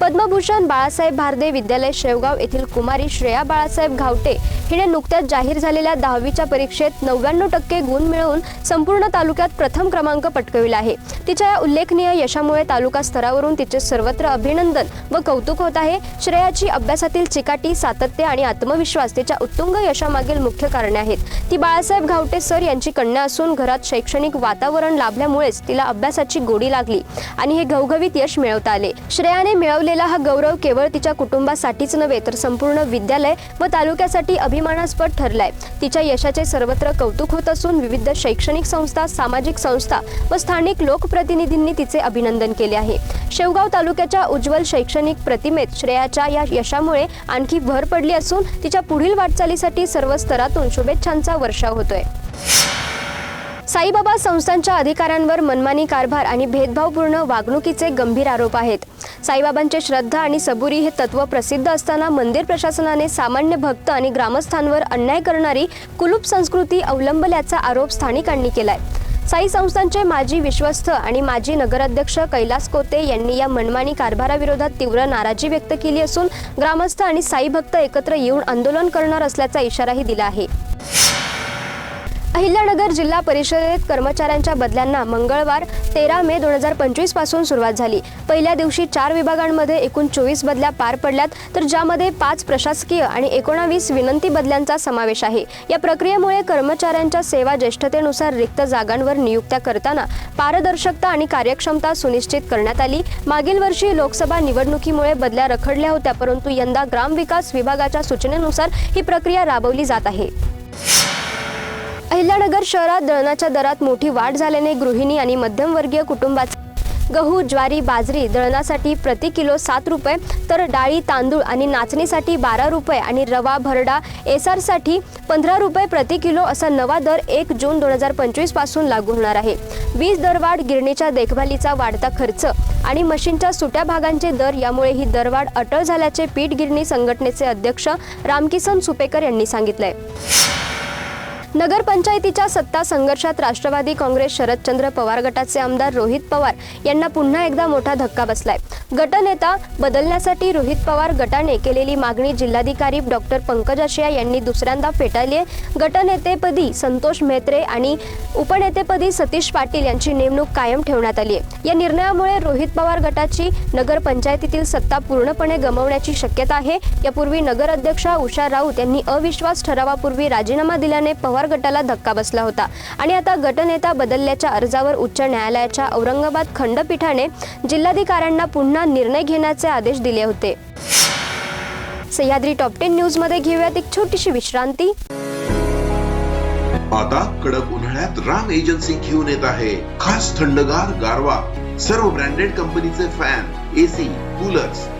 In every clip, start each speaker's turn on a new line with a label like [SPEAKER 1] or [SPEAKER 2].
[SPEAKER 1] पद्मभूषण बाळासाहेब भारदे विद्यालय शेवगाव येथील कुमारी श्रेया बाळासाहेब घावटे हिने नुकत्याच जाहीर झालेल्या दहावीच्या परीक्षेत नव्याण्णव टक्के गुण मिळवून संपूर्ण तालुक्यात प्रथम क्रमांक पटकविला आहे. तिच्या या उल्लेखनीय यशामुळे तालुका स्तरावरून तिचे सर्वत्र अभिनंदन व कौतुक होत आहे. श्रेयाची अभ्यासातील चिकाटी सातत्य आणि आत्मविश्वास तिच्या उत्तुंग यशामागील मुख्य कारणे आहेत. ती बाळासाहेब घावटे सर यांची कन्या असून घरात शैक्षणिक वातावरण लाभल्यामुळेच तिला अभ्यासाची गोडी लागली आणि हे घवघवीत यश मिळवता आले. श्रेयाने मिळवलेला हा गौरव केवळ तिच्या कुटुंबासाठीच नव्हे तर संपूर्ण विद्यालय व तालुक्यासाठी अभिमानास्पद ठरलाय. तिच्या यशाचे सर्वत्र कौतुक होत असून विविध शैक्षणिक संस्था सामाजिक संस्था व स्थानिक लोकप्रतिनिधींनी तिचे अभिनंदन केले आहे. शेवगाव तालुक्याच्या उज्ज्वल शैक्षणिक प्रतिमेत श्रेयाच्या या यशामुळे आणखी भर पडली असून तिच्या पुढील वाटचालीसाठी सर्व स्तरातून शुभेच्छांचा वर्षाव होतोय. साईबाबा संस्थांच्या अधिकाऱ्यांवर मनमानी कारभार आणि भेदभावपूर्ण वागणुकीचे गंभीर आरोप आहेत. साईबाबांचे श्रद्धा आणि सबुरी हे तत्व प्रसिद्ध असताना मंदिर प्रशासनाने सामान्य भक्त आणि ग्रामस्थांवर अन्याय करणारी कुलूप संस्कृती अवलंबल्याचा आरोप स्थानिकांनी केलाय. साई संस्थांचे माजी विश्वस्त आणि माजी नगराध्यक्ष कैलास कोते यांनी या मनमानी कारभाराविरोधात तीव्र नाराजी व्यक्त केली असून ग्रामस्थ आणि साई भक्त एकत्र येऊन आंदोलन करणार असल्याचा इशाराही दिला आहे. अहिल्यानगर जिल्हा परिषदेत कर्मचाऱ्यांच्या बदल्यांना मंगळवार तेरा मे दोन हजार पंचवीसपासून सुरुवात झाली. पहिल्या दिवशी चार विभागांमध्ये एकूण चोवीस बदल्या पार पडल्यात तर ज्यामध्ये पाच प्रशासकीय आणि एकोणावीस विनंती बदल्यांचा समावेश आहे. या प्रक्रियेमुळे कर्मचाऱ्यांच्या सेवा ज्येष्ठतेनुसार रिक्त जागांवर नियुक्त्या करताना पारदर्शकता आणि कार्यक्षमता सुनिश्चित करण्यात आली. मागील वर्षी लोकसभा निवडणुकीमुळे बदल्या रखडल्या होत्या परंतु यंदा ग्रामविकास विभागाच्या सूचनेनुसार ही प्रक्रिया राबवली जात आहे. अहिल्यानगर शहरात दळणाच्या दरात मोठी वाढ झाल्याने गृहिणी आणि मध्यमवर्गीय कुटुंबाचे गहू ज्वारी बाजरी दळणासाठी प्रति किलो सात रुपये तर डाळी तांदूळ आणि नाचणीसाठी बारा रुपये आणि रवा भरडा एसआरसाठी पंधरा रुपये प्रति किलो असा नवा दर एक जून दोन हजार पंचवीसपासून लागू होणार आहे. वीज दरवाढ गिरणीच्या देखभालीचा वाढता खर्च आणि मशीनच्या सुट्या भागांचे दर यामुळे ही दरवाढ अटळ झाल्याचे पीठ गिरणी संघटनेचे अध्यक्ष रामकिसन सुपेकर यांनी सांगितलंय. नगरपंचायतीच्या सत्ता संघर्षात राष्ट्रवादी काँग्रेस शरदचंद्र पवार गटाचे आमदार रोहित पवार यांना पुन्हा एकदा मोठा धक्का बसलाय. गटनेता बदलण्यासाठी रोहित पवार गटाने केलेली मागणी जिल्हाधिकारी डॉक्टर पंकज आशिया यांनी दुसऱ्यांदा फेटाळली आहे. गटनेतेपदी संतोष म्हेत्रे आणि उपनेतेपदी सतीश पाटील यांची नेमणूक कायम ठेवण्यात आली आहे. या निर्णयामुळे रोहित पवार गटाची नगरपंचायतीतील सत्ता पूर्णपणे गमावण्याची शक्यता आहे. यापूर्वी नगर अध्यक्षा उषा राऊत यांनी अविश्वास ठरावापूर्वी राजीनामा दिल्याने पवार गटाला धक्का बसला होता. आणि आता गटनेता बदलल्याच्या अर्जावर उच्च न्यायालयाच्या औरंगाबाद खंडपीठाने जिल्हाधिकाऱ्यांना पुन्हा निर्णय घेण्याचे आदेश दिले होते. सह्याद्री टॉप टेन न्यूजमध्ये घेऊयात एक छोटीशी विश्रांती.
[SPEAKER 2] आता कडक उन्हाळ्यात राम एजन्सी घेऊन येत आहे. खास थंडगार गारवा. सर्व ब्रँडेड कंपनीचे फॅन एसी कूलर्स.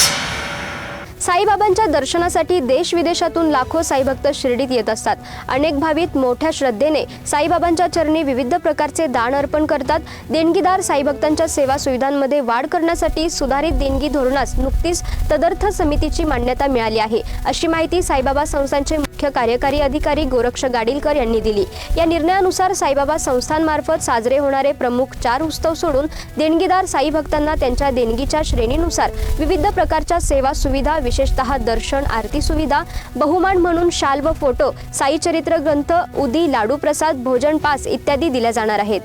[SPEAKER 1] साईबाबांच्या दर्शनासाठी देश विदेशातून लाखो साईभक्त शिर्डीत येत असतात. अनेक भाविक मोठ्या श्रद्धेने साईबाबांच्या चरणी विविध प्रकारचे दान अर्पण करतात. देणगीदार साईभक्तांच्या सेवा सुविधांमध्ये वाढ करण्यासाठी सुधारित देणगी धोरणास नुकतीच तदर्थ समितीची मान्यता मिळाली आहे. अशी माहिती साईबाबा संस्थांचे मुख्य कार्यकारी अधिकारी गोरक्ष गाडीलकर यांनी दिली. या निर्णयानुसार साईबाबा संस्थांमार्फत साजरे होणारे प्रमुख चार उत्सव सोडून देणगीदार साई भक्तांना त्यांच्या देणगीच्या श्रेणीनुसार विविध प्रकारच्या सेवा सुविधा विशेषतः दर्शन आरती सुविधा बहुमान म्हणून शाल व फोटो साई चरित्र ग्रंथ उदी लाडू प्रसाद भोजन पास इत्यादी दिल्या जाणार आहेत.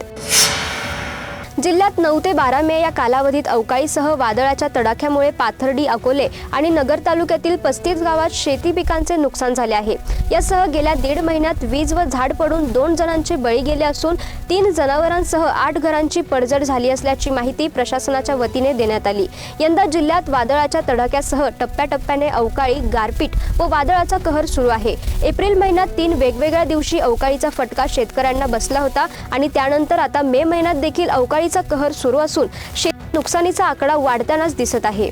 [SPEAKER 1] जिल्ह्यात नऊ ते बारा मे या कालावधीत अवकाळीसह वादळाच्या तडाख्यामुळे पाथर्डी अकोले आणि नगर तालुक्यातील पस्तीस गावात शेती पिकांचे नुकसान झाले आहे. यासह गेल्या दीड महिन्यात वीज व झाड पडून दोन जणांचे बळी गेले असून तीन जनावरांसह आठ घरांची पडझड झाली असल्याची माहिती प्रशासनाच्या वतीने देण्यात आली. यंदा जिल्ह्यात वादळाच्या तडाख्यासह टप्प्याटप्प्याने अवकाळी गारपीट व वादळाचा कहर सुरू आहे. एप्रिल महिन्यात तीन वेगवेगळ्या दिवशी अवकाळीचा फटका शेतकऱ्यांना बसला होता आणि त्यानंतर आता मे महिन्यात देखील अवकाळीचा कहर सुरू असून शेत नुकसानीचा आकडा वाढतानाच दिसत आहे.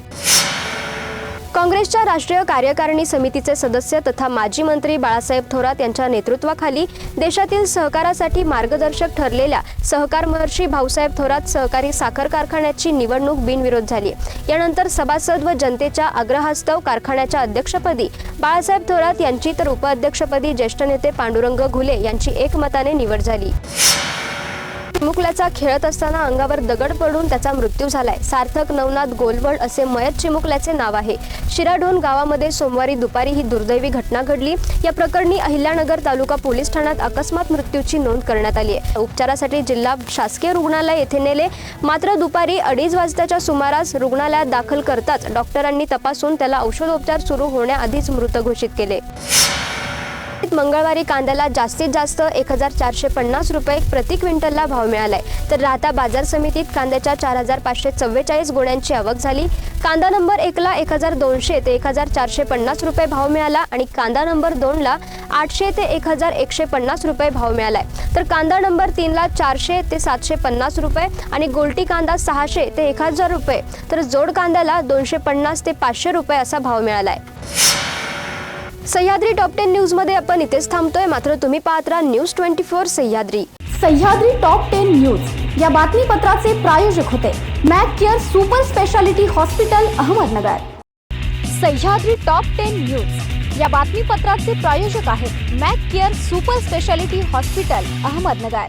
[SPEAKER 1] काँग्रेसच्या राष्ट्रीय कार्यकारिणी समितीचे सदस्य तथा माजी मंत्री बाळासाहेब थोरात यांच्या नेतृत्वाखाली देशातील सहकारासाठी मार्गदर्शक ठरलेल्या सहकार महर्षी भाऊसाहेब थोरात सहकारी साखर कारखान्याची निवडणूक बिनविरोध झाली. यानंतर सभासद व जनतेच्या आग्रहास्तव कारखान्याच्या अध्यक्षपदी बाळासाहेब थोरात यांची तर उपाध्यक्षपदी ज्येष्ठ नेते पांडुरंग घुले यांची एकमताने निवड झाली. चिमुकल्याचा खेळत असताना अंगावर दगड पडून त्याचा मृत्यू झालाय. सार्थक नवनाथ गोलवड असे मयत चिमुकल्याचे नाव आहे. शिराढोण गावामध्ये सोमवारी दुपारी ही दुर्दैवी घटना घडली. या प्रकरणी अहिल्यानगर तालुका पोलीस ठाण्यात अकस्मात मृत्यूची नोंद करण्यात आली आहे. उपचारासाठी जिल्हा शासकीय रुग्णालय येथे नेले. मात्र दुपारी अडीच वाजताच्या सुमारास रुग्णालयात दाखल करताच डॉक्टरांनी तपासून त्याला औषधोपचार सुरू होण्याआधीच मृत घोषित केले. मंगळवारी कांद्याला जास्तीत जास्त एक हजार चारशे पन्नास रुपये प्रति क्विंटलला भाव मिळालाय. तर राहता बाजार समितीत कांद्याच्या चार हजार पाचशे चव्वेचाळीस गुण्यांची आवक झाली. कांदा नंबर एकला एक हजार दोनशे ते एक हजार चारशे पन्नास रुपये भाव मिळाला आणि कांदा नंबर दोनला आठशे ते एक हजार एकशे पन्नास रुपये भाव मिळालाय. तर कांदा नंबर तीनला चारशे ते सातशे पन्नास रुपये आणि गोलटी कांदा सहाशे ते एक हजार रुपये. तर जोड कांद्याला दोनशे पन्नास ते पाचशे रुपये असा भाव मिळालाय. सह्याद्री टॉप टेन न्यूजमध्ये आपण इथेच थांबतोय. मात्र तुम्ही पाहत राहा news twenty four Sahyadri.
[SPEAKER 3] Sahyadri top ten news. या बातमीपत्राचे प्रायोजक होते Mac care super speciality hospital Ahmednagar. Sahyadri top ten news. या बातमीपत्राचे प्रायोजक आहेत Mac care super speciality hospital Ahmednagar.